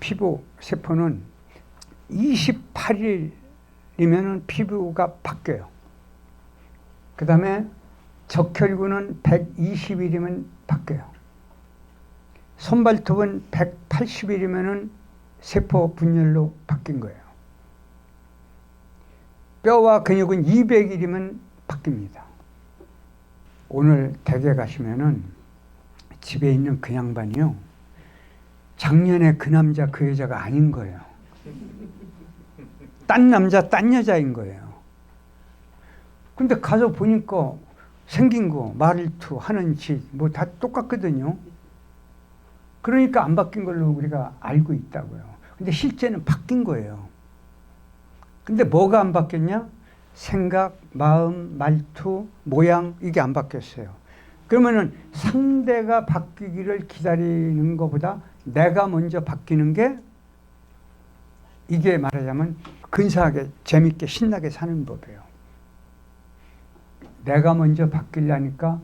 피부 세포는 28일이면 피부가 바뀌어요. 그 다음에 적혈구는 120일이면 바뀌어요. 손발톱은 180일이면 세포 분열로 바뀐 거예요. 뼈와 근육은 200일이면 바뀝니다. 오늘 댁에 가시면은 집에 있는 그 양반이요. 작년에 그 남자 그 여자가 아닌 거예요. 딴 남자 딴 여자인 거예요. 근데 가서 보니까 생긴 거 말투 하는 짓 뭐 다 똑같거든요. 그러니까 안 바뀐 걸로 우리가 알고 있다고요. 근데 실제는 바뀐 거예요. 근데 뭐가 안 바뀌었냐? 생각, 마음, 말투, 모양 이게 안 바뀌었어요. 그러면은 상대가 바뀌기를 기다리는 것보다 내가 먼저 바뀌는 게 이게 말하자면 근사하게 재밌게 신나게 사는 법이에요. 내가 먼저 바뀌려니까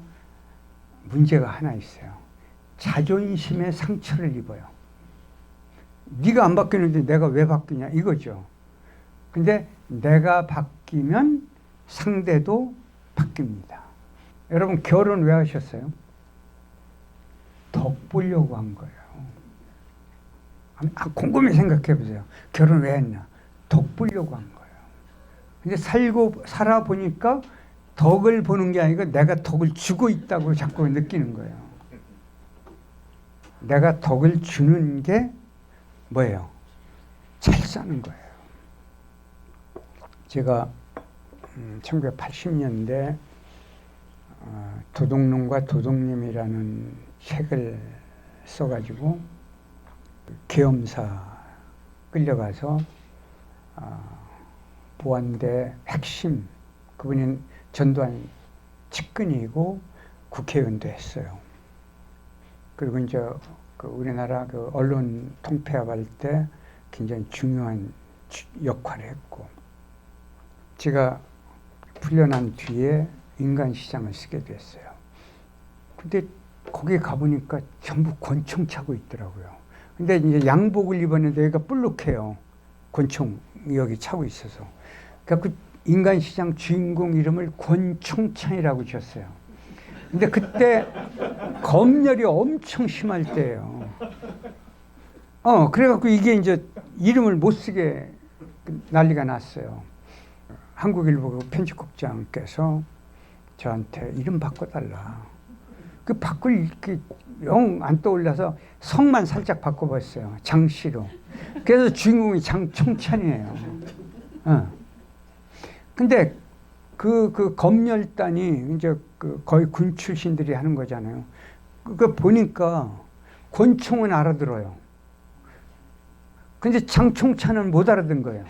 문제가 하나 있어요. 자존심에 상처를 입어요. 네가 안 바뀌는데 내가 왜 바뀌냐 이거죠. 근데 내가 바뀌면 상대도 바뀝니다. 여러분 결혼 왜 하셨어요? 덕 보려고 한 거예요. 아, 곰곰이 생각해 보세요. 결혼 왜 했나? 덕 보려고 한 거예요. 근데 살고 살아 보니까 덕을 보는 게 아니고 내가 덕을 주고 있다고 자꾸 느끼는 거예요. 내가 덕을 주는 게 뭐예요? 잘 사는 거예요. 제가 1980년대 어, 도둑놈과 도둑님이라는 책을 써가지고 계엄사 끌려가서 어, 보안대 핵심 그분이 전두환 측근이고 국회의원도 했어요. 그리고 이제 그 우리나라 그 언론 통폐합할 때 굉장히 중요한 역할을 했고 제가 풀려난 뒤에 인간시장을 쓰게 됐어요. 근데 거기 가보니까 전부 권총 차고 있더라고요. 근데 이제 양복을 입었는데 여기가 볼록해요. 권총 여기 차고 있어서. 그러니까 그 인간 시장 주인공 이름을 권총찬이라고 지었어요. 근데 그때 검열이 엄청 심할 때예요. 어, 그래갖고 이게 이제 이름을 못 쓰게 난리가 났어요. 한국일보 편집국장께서 저한테 이름 바꿔달라. 그 바꿀 영 안 떠올라서 성만 살짝 바꿔봤어요. 장씨로. 그래서 주인공이 장총찬이에요. 어. 근데 그, 그 검열단이 이제 그 거의 군 출신들이 하는 거잖아요. 그거 보니까 권총은 알아들어요. 근데 장총찬은 못 알아듣는 거예요.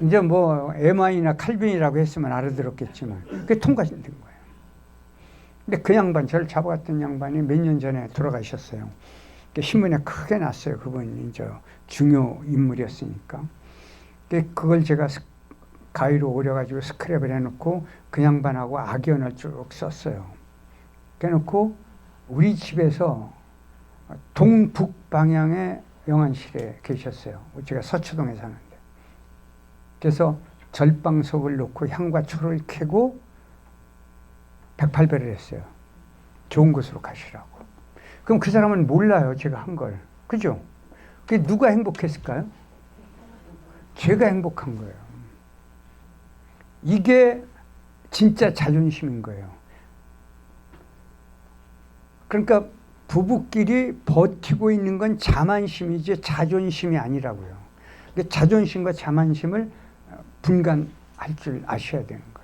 이제 뭐 에마이나 칼빈이라고 했으면 알아들었겠지만 그게 통과된 거예요. 근데 그 양반 저를 잡아갔던 양반이 몇 년 전에 돌아가셨어요. 신문에 크게 났어요. 그분이 이제 중요 인물이었으니까. 그걸 제가 가위로 오려가지고 스크랩을 해놓고 그 양반하고 악연을 쭉 썼어요. 그래놓고 우리 집에서 동북 방향의 영안실에 계셨어요. 제가 서초동에 사는데. 그래서 절방석을 놓고 향과 초를 켜고 108배를 했어요. 좋은 곳으로 가시라고. 그럼 그 사람은 몰라요. 제가 한 걸. 그죠? 그게 누가 행복했을까요? 제가 행복한 거예요. 이게 진짜 자존심인 거예요. 그러니까 부부끼리 버티고 있는 건 자만심이지 자존심이 아니라고요. 자존심과 자만심을 분간할 줄 아셔야 거예요.